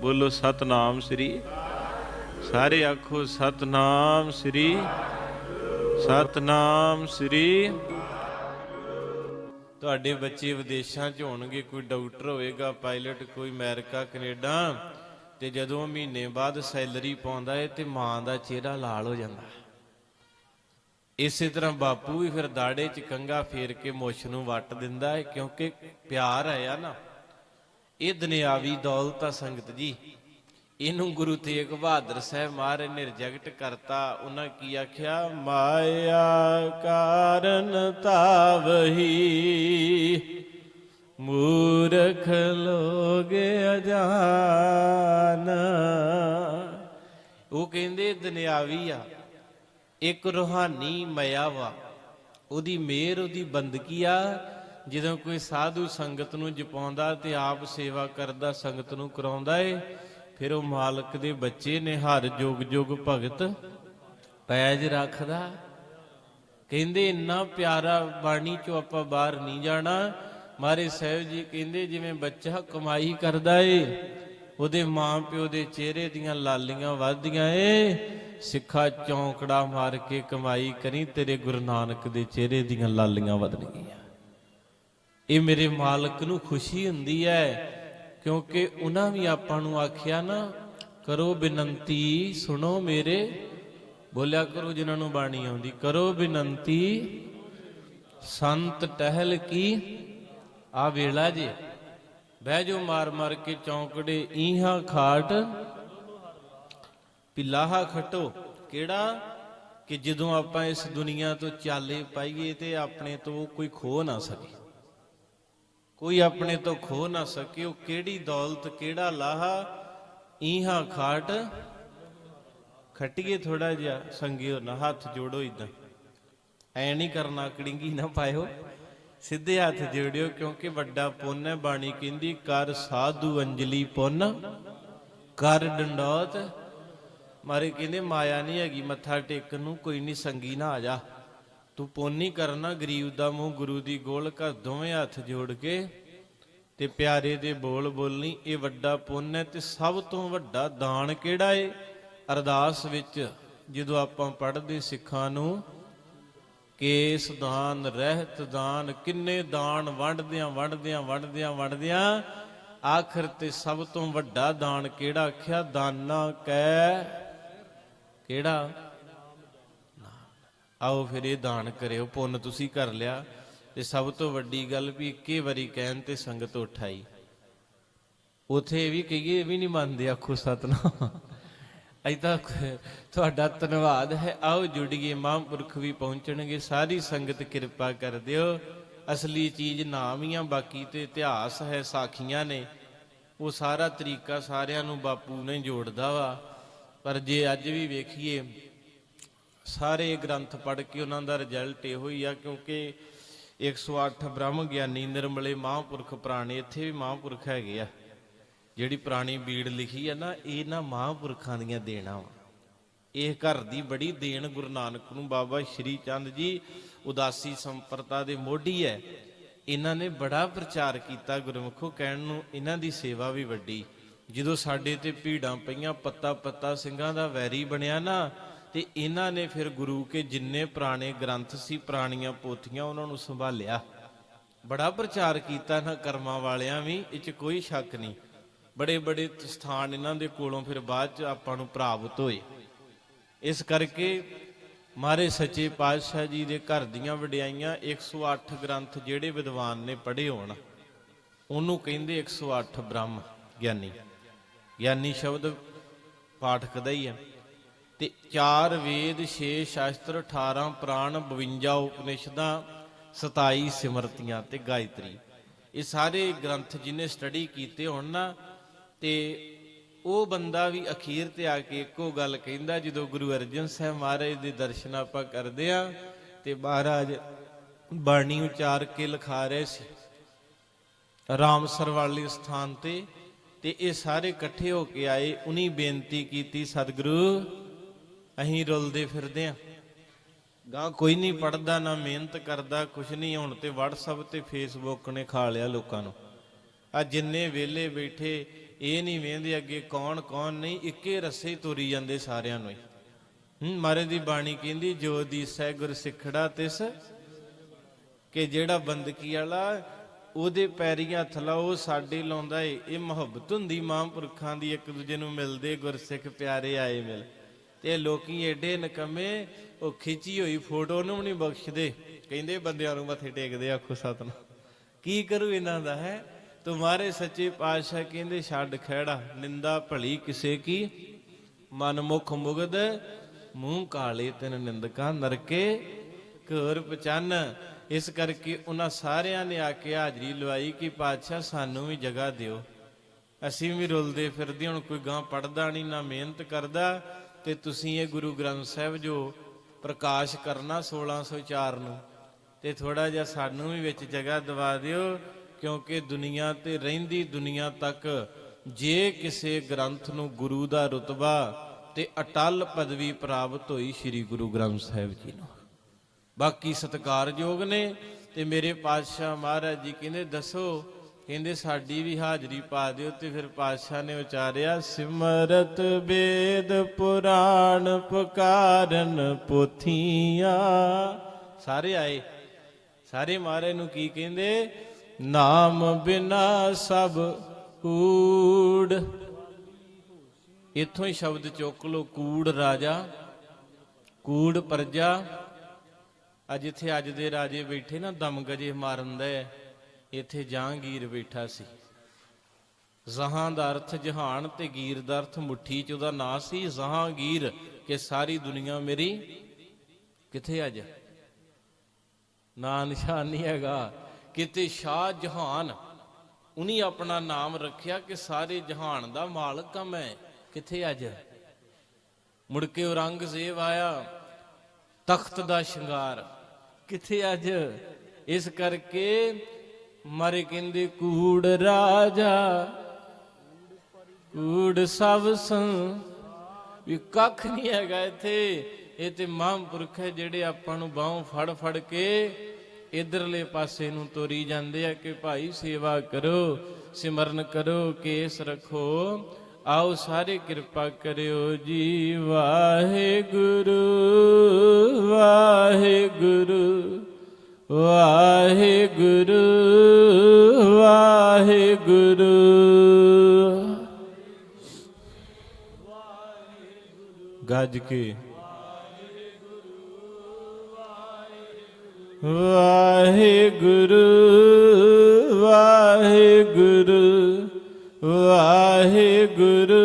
ਬੋਲੋ ਸਤਨਾਮ ਸ੍ਰੀ ਸਾਰੇ ਆਖੋ ਸਤਨਾਮ ਸ੍ਰੀ ਸਤਨਾਮ ਸ੍ਰੀ ਤੁਹਾਡੇ ਬੱਚੇ ਵਿਦੇਸ਼ਾਂ 'ਚ ਹੋਣਗੇ, ਕੋਈ ਡਾਕਟਰ ਹੋਵੇਗਾ, ਪਾਇਲਟ, ਕੋਈ ਅਮਰੀਕਾ, ਕੈਨੇਡਾ, ਤੇ ਜਦੋਂ ਮਹੀਨੇ ਬਾਅਦ ਸੈਲਰੀ ਪਾਉਂਦਾ ਏ ਤੇ ਮਾਂ ਦਾ ਚਿਹਰਾ ਲਾਲ ਹੋ ਜਾਂਦਾ। ਇਸੇ ਤਰ੍ਹਾਂ ਬਾਪੂ ਵੀ ਫਿਰ ਦਾੜੇ 'ਚ ਕੰਗਾ ਫੇਰ ਕੇ ਮੁੱਛ ਨੂੰ ਵੱਟ ਦਿੰਦਾ ਹੈ ਕਿਉਂਕਿ ਪਿਆਰ ਆਇਆ ਨਾ। ਇਹ ਦੁਨਿਆਵੀ ਦੌਲਤ ਆ ਸੰਗਤ ਜੀ। ਇਹਨੂੰ ਗੁਰੂ ਤੇਗ ਬਹਾਦਰ ਸਾਹਿਬ ਮਹਾਰਾਜ ਨੇ ਰਿਜੈਕਟ ਕਰਤਾ, ਉਹਨਾਂ ਕੀ ਆਖਿਆ? ਮਾਇਆ ਕਾਰਨ ਤਾਵਹੀ ਮੂਰਖ ਲੋਗ ਅਜਾਨ। ਉਹ ਕਹਿੰਦੇ ਦੁਨਿਆਵੀ ਆ, ਇੱਕ ਰੂਹਾਨੀ ਮਇਆ ਵਾ, ਉਹਦੀ ਮਿਹਰ, ਉਹਦੀ ਬੰਦਗੀ ਆ ਜਦੋਂ ਕੋਈ ਸਾਧੂ ਸੰਗਤ ਨੂੰ ਜਪਾਉਂਦਾ ਤੇ ਆਪ ਸੇਵਾ ਕਰਦਾ, ਸੰਗਤ ਨੂੰ ਕਰਾਉਂਦਾ ਏ, ਫਿਰ ਉਹ ਮਾਲਕ ਦੇ ਬੱਚੇ ਨੇ ਹਰ ਜੁਗ ਜੁਗ ਭਗਤ ਪੈਜ ਰੱਖਦਾ। ਕਹਿੰਦੇ, ਇੰਨਾ ਪਿਆਰਾ ਬਾਣੀ ਚੋਂ ਆਪਾਂ ਬਾਹਰ ਨਹੀਂ ਜਾਣਾ। ਮਾਰੇ ਸਾਹਿਬ ਜੀ ਕਹਿੰਦੇ, ਜਿਵੇਂ ਬੱਚਾ ਕਮਾਈ ਕਰਦਾ ਏ, ਉਹਦੇ ਮਾਂ ਪਿਓ ਦੇ ਚਿਹਰੇ ਦੀਆਂ ਲਾਲੀਆਂ ਵੱਧਦੀਆਂ ਏ, ਸਿੱਖਾ ਚੌਂਕੜਾ ਮਾਰ ਕੇ ਕਮਾਈ ਕਰੀ, ਤੇਰੇ ਗੁਰੂ ਨਾਨਕ ਦੇ ਚਿਹਰੇ ਦੀਆਂ ਲਾਲੀਆਂ ਵੱਧਣਗੀਆਂ। ਇਹ ਮੇਰੇ ਮਾਲਕ ਨੂੰ ਖੁਸ਼ੀ ਹੁੰਦੀ ਹੈ, ਕਿਉਂਕਿ ਉਹਨਾਂ ਵੀ ਆਪਾਂ ਨੂੰ ਆਖਿਆ ਨਾ, ਕਰੋ ਬੇਨਤੀ, ਸੁਣੋ ਮੇਰੇ। ਬੋਲਿਆ ਕਰੋ ਜਿਨ੍ਹਾਂ ਨੂੰ ਬਾਣੀ ਆਉਂਦੀ, ਕਰੋ ਬੇਨੰਤੀ, ਸੰਤ ਟਹਿਲ ਕੀ, ਆ ਵੇਲਾ ਜੇ। ਬਹਿ ਜੋ ਮਾਰ ਮਾਰ ਕੇ ਚੌਂਕੜੇ, ਈਹਾ ਖਾਟ, ਪਿਲਾਹਾ ਖਟੋ। ਕਿਹੜਾ? ਕਿ ਜਦੋਂ ਆਪਾਂ ਇਸ ਦੁਨੀਆ ਤੋਂ ਚਾਲੇ ਪਾਈਏ ਤੇ ਆਪਣੇ ਤੋਂ ਕੋਈ ਖੋ ਨਾ ਸਕੇ। ਕੋਈ ਆਪਣੇ ਤੋਂ ਖੋ ਨਾ ਸਕਿਓ ਕਿਹੜੀ ਦੌਲਤ, ਕਿਹੜਾ ਲਾਹਾ? ਈਹਾ ਖਾਟ। ਖਟੀਏ ਥੋੜਾ ਜਿਹਾ, ਸੰਗਿਓ ਨਾ, ਹੱਥ ਜੋੜੋ ਇਦਾਂ ਐ ਨਹੀਂ ਕਰਨਾ, ਕੜਿੰਗੀ ਨਾ ਪਾਇਓ। ਸਿੱਧੇ ਹੱਥ ਜੋੜਿਓ, ਕਿਉਂਕਿ ਵੱਡਾ ਪੁੰਨ ਹੈ। ਬਾਣੀ ਕਹਿੰਦੀ, ਕਰ ਸਾਧੂ ਅੰਜਲੀ ਪੁੰਨ, ਕਰ ਡੰਡੋਤ। ਮਾਰੇ ਕਹਿੰਦੇ, ਮਾਇਆ ਨਹੀਂ ਹੈਗੀ, ਮੱਥਾ ਟੇਕਣ ਨੂੰ, ਕੋਈ ਨਹੀਂ, ਸੰਗੀ ਨਾ ਆ ਜਾ। ਤੂੰ ਪੁੰਨ ਨਹੀਂ ਕਰਨਾ, ਗਰੀਬ ਦਾ ਮੂੰਹ ਗੁਰੂ ਦੀ ਗੋਲ ਕਰ ਦੋਵੇਂ ਹੱਥ ਜੋੜ ਕੇ ਤੇ ਪਿਆਰੇ ਦੇ ਬੋਲ ਬੋਲਣੀ, ਇਹ ਵੱਡਾ ਪੁੰਨ ਹੈ ਤੇ ਸਭ ਤੋਂ ਵੱਡਾ ਦਾਨ ਕਿਹੜਾ ਏ? ਅਰਦਾਸ ਵਿੱਚ ਜਦੋਂ ਆਪਾਂ ਪੜ੍ਹਦੇ ਸਿੱਖਾਂ ਨੂੰ, ਕੇਸ ਦਾਨ, ਰਹਿਤ ਦਾਨ, ਕਿੰਨੇ ਦਾਨ ਵੰਡਦਿਆਂ ਵੰਡਦਿਆਂ ਵੰਡਦਿਆਂ ਵੰਡਦਿਆਂ, ਆਖਰ ਤੇ ਸਭ ਤੋਂ ਵੱਡਾ ਦਾਨ ਕਿਹੜਾ? ਆਖਿਆ, ਦਾਨਾ ਕੈ, ਕਿਹੜਾ? ਆਓ ਫਿਰ ਇਹ ਦਾਨ ਕਰਿਓ, ਪੁੰਨ ਤੁਸੀਂ ਕਰ ਲਿਆ। ਤੇ ਸਭ ਤੋਂ ਵੱਡੀ ਗੱਲ ਵੀ ਇੱਕੇ ਵਾਰੀ ਕਹਿਣ ਤੇ ਸੰਗਤ ਉਠਾਈ। ਉਥੇ ਇਹ ਵੀ ਕਹੀਏ, ਇਹ ਵੀ ਨਹੀਂ ਮੰਨਦੇ, ਆਖੋ ਸਤਨਾਮ। ਐਦਾਂ ਤੁਹਾਡਾ ਧੰਨਵਾਦ ਹੈ। ਆਓ ਜੁੜੀਏ, ਮਹਾਂਪੁਰਖ ਵੀ ਪਹੁੰਚਣਗੇ। ਸਾਰੀ ਸੰਗਤ ਕਿਰਪਾ ਕਰ ਦਿਓ। ਅਸਲੀ ਚੀਜ਼ ਨਾਮ ਹੀ ਆ, ਬਾਕੀ ਤੇ ਇਤਿਹਾਸ ਹੈ, ਸਾਖੀਆਂ ਨੇ। ਉਹ ਸਾਰਾ ਤਰੀਕਾ ਸਾਰਿਆਂ ਨੂੰ ਬਾਪੂ ਨੇ ਜੋੜਦਾ ਵਾ। ਪਰ ਜੇ ਅੱਜ ਵੀ ਵੇਖੀਏ ਸਾਰੇ ਗ੍ਰੰਥ ਪੜ੍ਹ ਕੇ ਉਹਨਾਂ ਦਾ ਰਿਜ਼ਲਟ ਇਹੋ ਹੀ ਆ, ਕਿਉਂਕਿ 108 ਬ੍ਰਹਮ ਗਿਆਨੀ ਨਿਰਮਲੇ ਮਹਾਂਪੁਰਖ ਪ੍ਰਾਣੇ, ਇੱਥੇ ਵੀ ਮਹਾਂਪੁਰਖ ਹੈਗੇ ਆ। ਜਿਹੜੀ ਪੁਰਾਣੀ ਬੀੜ ਲਿਖੀ ਆ ਨਾ, ਇਹ ਨਾ ਮਹਾਂਪੁਰਖਾਂ ਦੀਆਂ ਦੇਣਾ ਵਾ। ਇਹ ਘਰ ਦੀ ਬੜੀ ਦੇਣ ਗੁਰੂ ਨਾਨਕ ਨੂੰ, ਬਾਬਾ ਸ਼੍ਰੀ ਚੰਦ ਜੀ ਉਦਾਸੀ ਸੰਪਰਤਾ ਦੇ ਮੋਢੀ ਹੈ ਇਹਨਾਂ ਨੇ ਬੜਾ ਪ੍ਰਚਾਰ ਕੀਤਾ ਗੁਰਮੁਖੋ, ਕਹਿਣ ਨੂੰ ਇਹਨਾਂ ਦੀ ਸੇਵਾ ਵੀ ਵੱਡੀ। ਜਦੋਂ ਸਾਡੇ ਤੇ ਭੀੜਾਂ ਪਈਆਂ ਪੱਤਾ ਪੱਤਾ ਸਿੰਘਾਂ ਦਾ ਵੈਰੀ ਬਣਿਆ ਨਾ ਤੇ ਇਹਨਾਂ ਨੇ ਫਿਰ ਗੁਰੂ ਕੇ ਜਿੰਨੇ ਪੁਰਾਣੇ ਗ੍ਰੰਥ ਸੀ, ਪੁਰਾਣੀਆਂ ਪੋਥੀਆਂ ਉਹਨਾਂ ਨੂੰ ਸੰਭਾਲਿਆ। ਬੜਾ ਪ੍ਰਚਾਰ ਕੀਤਾ ਨਾ ਕਰਮਾਂ ਵਾਲਿਆਂ ਵੀ, ਇਹ 'ਚ ਕੋਈ ਸ਼ੱਕ ਨਹੀਂ। ਬੜੇ ਬੜੇ ਸਥਾਨ ਇਹਨਾਂ ਦੇ ਕੋਲੋਂ ਫਿਰ ਬਾਅਦ 'ਚ ਆਪਾਂ ਨੂੰ ਪ੍ਰਾਪਤ ਹੋਏ। ਇਸ ਕਰਕੇ ਮਾਰੇ ਸੱਚੇ ਪਾਤਸ਼ਾਹ ਜੀ ਦੇ ਘਰ ਦੀਆਂ ਵਡਿਆਈਆਂ 108 ਗ੍ਰੰਥ ਜਿਹੜੇ ਵਿਦਵਾਨ ਨੇ ਪੜ੍ਹੇ ਹੋਣ, ਉਹਨੂੰ ਕਹਿੰਦੇ 108 ਬ੍ਰਹਮ ਗਿਆਨੀ। ਗਿਆਨੀ ਸ਼ਬਦ ਪਾਠਕ ਦਾ ਹੀ ਹੈ। ਤੇ ਚਾਰ ਵੇਦ 6 ਸ਼ਾਸਤਰ 18 ਪ੍ਰਾਣ 52 ਉਪਨਿਸ਼ਦਾਂ 27 ਸਿਮਰਤੀਆਂ ਤੇ ਗਾਇਤਰੀ। ਇਹ ਸਾਰੇ ਗ੍ਰੰਥ ਜਿਹਨੇ ਸਟੱਡੀ ਕੀਤੇ ਹੋਣ ਨਾ, ਤੇ ਉਹ ਬੰਦਾ ਵੀ ਅਖੀਰ ਤੇ ਆ ਕੇ ਇੱਕੋ ਗੱਲ ਕਹਿੰਦਾ, ਜਦੋਂ ਗੁਰੂ ਅਰਜਨ ਸਾਹਿਬ ਮਹਾਰਾਜ ਦੇ ਦਰਸ਼ਨ ਆਪਾਂ ਕਰਦੇ ਆ ਤੇ ਮਹਾਰਾਜ ਬਾਣੀ ਉਚਾਰ ਕੇ ਲਿਖਾ ਰਹੇ ਸੀ, ਰਾਮਸਰ ਵਾਲੇ ਸਥਾਨ ਤੇ ਤੇ ਇਹ ਸਾਰੇ ਇਕੱਠੇ ਹੋ ਕੇ ਆਏ, ਉਨੀ ਬੇਨਤੀ ਕੀਤੀ, ਸਤਿਗੁਰੂ ਅਸੀਂ ਰੁਲਦੇ ਫਿਰਦੇ ਆ। ਗਾਂ ਕੋਈ ਨਹੀਂ ਪੜਦਾ ਨਾ ਮਿਹਨਤ ਕਰਦਾ, ਕੁਛ ਨਹੀਂ ਹੁਣ ਤੇ WhatsApp ਤੇ Facebook ਨੇ ਖਾ ਲਿਆ ਲੋਕਾਂ ਨੂੰ। ਆ ਜਿੰਨੇ ਵੇਲੇ ਬੈਠੇ, ਇਹ ਨਹੀਂ ਵੇਂਦੇ ਅੱਗੇ ਕੌਣ ਕੌਣ ਨਹੀਂ, ਇੱਕੇ ਰਸੇ ਹੀ ਤੁਰੀ ਜਾਂਦੇ ਸਾਰਿਆਂ ਨੂੰ ਹੀ। ਹੂੰ ਮਾਰੇ ਦੀ ਬਾਣੀ ਕਹਿੰਦੀ, ਜੋ ਦੀ ਸਹਿ ਗੁਰ ਸਿੱਖੜਾ ਤਿਸ ਕਿ ਜਿਹੜਾ ਬੰਦਕੀ ਵਾਲਾ ਉਹਦੇ ਪੈਰੀਆਂ ਥਲਾ ਉਹ ਸਾਡੇ ਲਾਉਂਦਾ ਏ। ਇਹ ਮੁਹੱਬਤ ਹੁੰਦੀ, ਮਹਾਂਪੁਰਖਾਂ ਦੀ ਇੱਕ ਦੂਜੇ ਨੂੰ ਮਿਲਦੇ ਗੁਰਸਿੱਖ ਪਿਆਰੇ ਆਏ ਮਿਲ। ਤੇ ਲੋਕੀ ਏਡੇ ਨਕਮੇ, ਉਹ ਖਿੱਚੀ ਹੋਈ ਫੋਟੋ ਨੂੰ ਵੀ ਨਹੀਂ ਬਖਸ਼ਦੇ। ਕਹਿੰਦੇ ਬੰਦਿਆਂ ਨੂੰ ਮੱਥੇ ਟੇਕਦੇ, ਆਖੋ ਸਤਨ ਕੀ ਕਰੂ ਇਹਨਾਂ ਦਾ, ਹੈ? ਤੁਮਾਰੇ ਸੱਚੇ ਪਾਤਸ਼ਾਹ ਕਹਿੰਦੇ, ਛੱਡ ਖਹਿੜਾ, ਨਿੰਦਾ ਭਲੀ ਕਿਸੇ ਕੀ? ਮਨ ਮੁਖ ਮੁਗਦ ਮੂੰਹ ਕਾਲੇ ਤਨ ਨਿੰਦਕਾਂ ਨਰਕੇ। ਘਰ ਪਚੰਨ, ਇਸ ਕਰਕੇ ਉਹਨਾਂ ਸਾਰਿਆਂ ਨੇ ਆ ਕੇ ਹਾਜ਼ਰੀ ਲਵਾਈ ਕਿ ਪਾਤਸ਼ਾਹ ਸਾਨੂੰ ਵੀ ਜਗ੍ਹਾ ਦਿਓ। ਅਸੀਂ ਵੀ ਰੁਲਦੇ ਫਿਰਦੇ ਹੁਣ ਕੋਈ ਗਾਂ ਪੜਦਾ ਨਹੀਂ, ਨਾ ਮਿਹਨਤ ਕਰਦਾ। ਤੇ ਤੁਸੀਂ ਇਹ ਗੁਰੂ ਗ੍ਰੰਥ ਸਾਹਿਬ ਜੋ ਪ੍ਰਕਾਸ਼ ਕਰਨਾ 1604 ਨੂੰ, ਤੇ ਥੋੜਾ ਜਿਹਾ ਸਾਨੂੰ ਵੀ ਵਿੱਚ ਜਗ੍ਹਾ ਦਿਵਾ ਦਿਓ, ਕਿਉਂਕਿ ਦੁਨੀਆ ਤੇ ਰਹਿੰਦੀ ਦੁਨੀਆ ਤੱਕ ਜੇ ਕਿਸੇ ਗ੍ਰੰਥ ਨੂੰ ਗੁਰੂ ਦਾ ਰਤਬਾ ਤੇ ਅਟਲ ਪਦਵੀ ਪ੍ਰਾਪਤ ਹੋਈ ਸ੍ਰੀ ਗੁਰੂ ਗ੍ਰੰਥ ਸਾਹਿਬ ਜੀ ਨੂੰ। ਬਾਕੀ ਸਤਿਕਾਰਯੋਗ ਨੇ ਤੇ ਮੇਰੇ ਪਾਤਸ਼ਾਹ ਮਹਾਰਾਜ ਜੀ ਕਹਿੰਦੇ, ਦੱਸੋ ਕਹਿੰਦੇ, ਸਾਡੀ ਵੀ ਹਾਜ਼ਰੀ ਪਾ ਦਿਓ ਤੇ ਫਿਰ ਪਾਤਸ਼ਾਹ ਨੇ ਉਚਾਰਿਆ, ਸਿਮਰਤ ਵੇਦ ਪੁਰਾਣ ਪੁਕਾਰਨ ਪੋਥੀਆਂ। ਸਾਰੇ ਆਏ। ਸਾਰੇ ਮਹਾਰਾਜ ਨੂੰ ਕੀ ਕਹਿੰਦੇ? ਨਾਮ ਬਿਨਾ ਸਭ ਕੂੜ। ਇੱਥੋਂ ਹੀ ਸ਼ਬਦ ਚੁੱਕ ਲੋ ਕੂੜ ਰਾਜਾ, ਕੂੜ ਪ੍ਰਜਾ। ਅੱਜ ਇੱਥੇ ਅੱਜ ਦੇ ਰਾਜੇ ਬੈਠੇ ਨਾ, ਦਮ ਗਜੇ ਮਾਰਨ ਦੇ। ਇੱਥੇ ਜਹਾਂਗੀਰ ਬੈਠਾ ਸੀ। ਜ਼ਹਾਂ ਦਾ ਅਰਥ ਜਹਾਨ ਤੇ ਗੀਰ ਦਾ ਅਰਥ ਮੁੱਠੀ ਚ ਉਹਦਾ ਨਾਂ ਸੀ ਜ਼ਹਾਂਗੀਰ ਕਿ ਸਾਰੀ ਦੁਨੀਆ ਮੇਰੀ ਕਿੱਥੇ ਅੱਜ ਨਾਂ ਨਿਸ਼ਾਨ ਨਹੀਂ ਹੈਗਾ। ਕਿਤੇ ਸ਼ਾਹ ਜਹਾਨ ਉਨੀ ਆਪਣਾ ਨਾਮ ਰੱਖਿਆ ਕਿ ਸਾਰੇ ਜਹਾਨ ਦਾ ਮਾਲਕ ਆ ਮੈਂ, ਕਿੱਥੇ ਅੱਜ ਮੁੜ ਕੇ ਔਰੰਗਜ਼ੇਬ ਆਇਆ, ਤਖਤ ਦਾ ਸ਼ਿੰਗਾਰ, ਕਿੱਥੇ ਅੱਜ ਇਸ ਕਰਕੇ ਮਰੇ ਕਹਿੰਦੇ ਕੂੜ ਰਾਜਾ, ਕੂੜ ਸਭ ਸੰ। ਵੀ ਕੱਖ ਨਹੀਂ ਹੈਗਾ ਇੱਥੇ। ਇਹ ਤੇ ਮਹਾਂਪੁਰਖ ਹੈ ਜਿਹੜੇ ਆਪਾਂ ਨੂੰ ਬਾਹੋਂ ਫੜ ਫੜ ਕੇ ਇਧਰਲੇ ਪਾਸੇ ਨੂੰ ਤੋਰੀ ਜਾਂਦੇ ਆ ਕਿ ਭਾਈ ਸੇਵਾ ਕਰੋ, ਸਿਮਰਨ ਕਰੋ, ਕੇਸ ਰੱਖੋ। ਆਓ ਸਾਰੇ ਕਿਰਪਾ ਕਰਿਓ ਜੀ, ਵਾਹਿਗੁਰੂ ਵਾਹਿਗੁਰੂ। ਵਾਹਿਗੁਰੂ ਵਾਹਿਗੁਰੂ। ਗੱਜ ਕੇ। ਵਾਹਿਗੁਰੂ ਵਾਹਿਗੁਰੂ ਵਾਹਿਗੁਰੂ ਵਾਹਿਗੁਰੂ।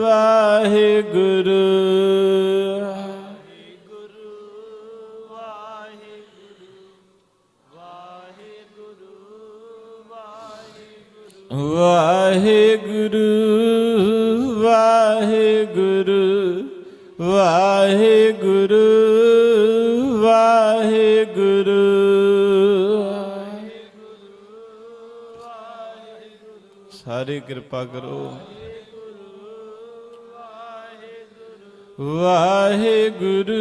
ਵਾਹਿਗੁਰੂ ਵਾਹਿਗੁਰੂ ਵਾਹਿਗੁਰੂ ਵਾਹਿਗੁਰੂ। ਸਾਰੇ ਕਿਰਪਾ ਕਰੋ। ਵਾਹਿਗੁਰੂ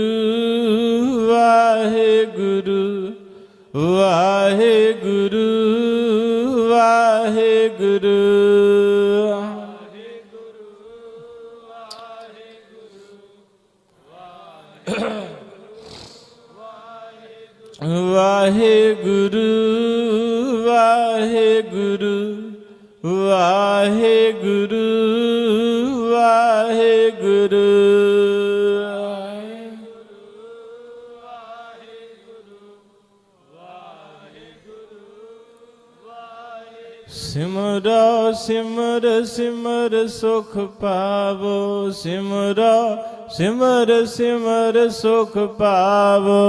ਵਾਹਿਗੁਰੂ ਵਾਹਿਗੁਰੂ ਵਾਹਿਗੁਰੂ। ਵਾਹਿਗੁਰੂ ਵਾਹਿਗੁਰੂ ਵਾਹਿਗੁਰੂ ਵਾਹਿਗੁਰੂ। ਸਿਮਰੋ ਸਿਮਰ ਸਿਮਰ ਸੁਖ ਪਾਵੋ। ਸਿਮਰੋ ਸਿਮਰ ਸਿਮਰ ਸੁਖ ਪਾਵੋ।